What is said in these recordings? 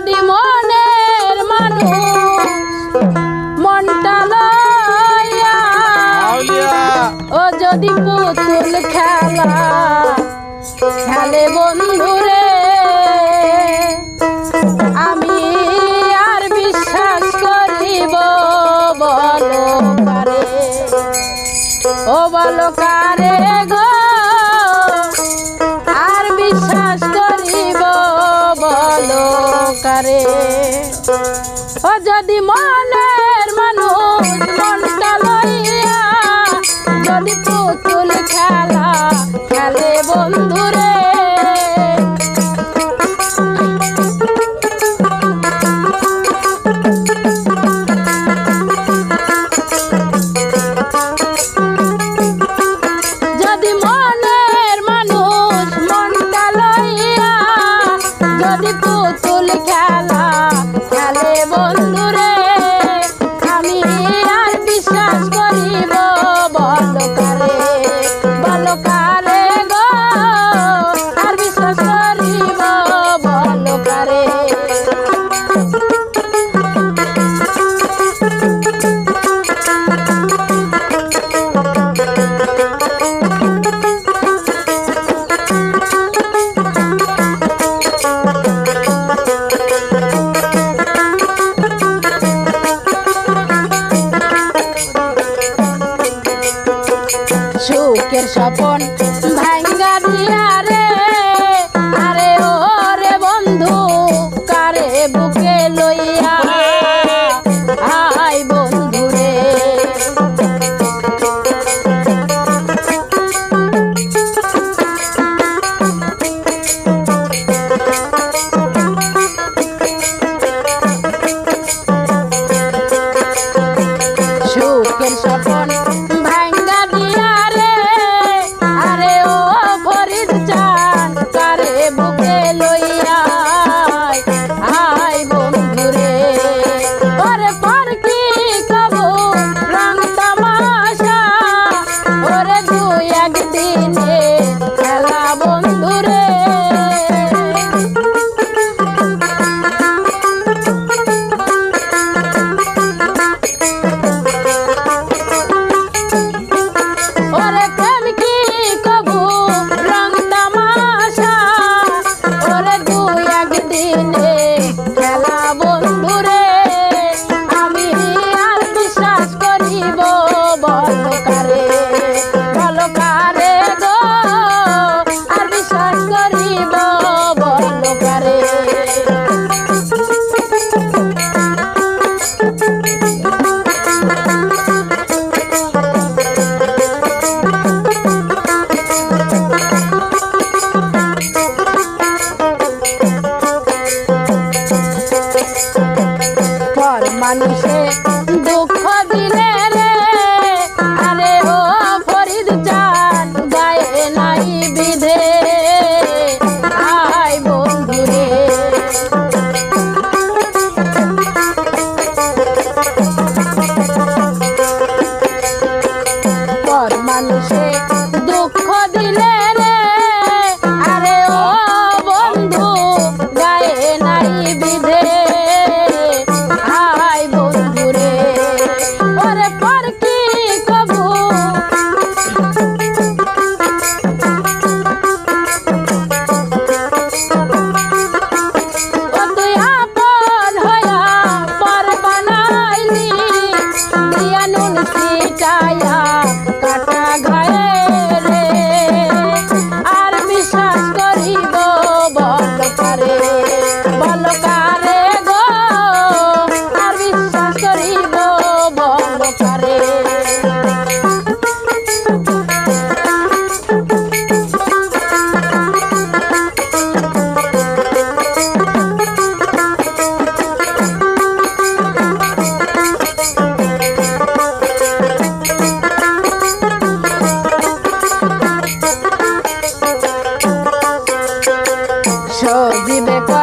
যদি মনের মানুষ মনটা লয়া ও যদি পুতুল খেলা খেলা খেলে বন্ধুরে। স্বপন মানুষে baby.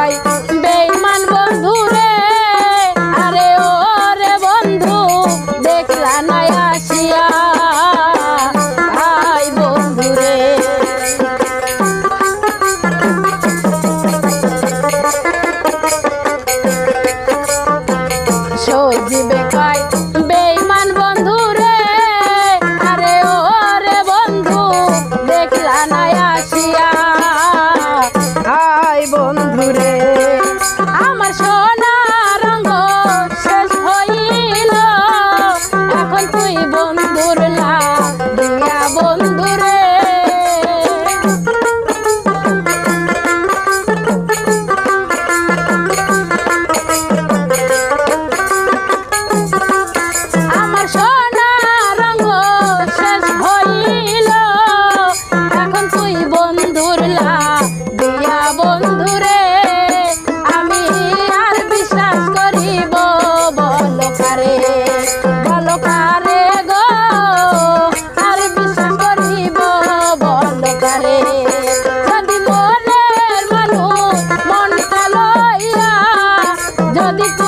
de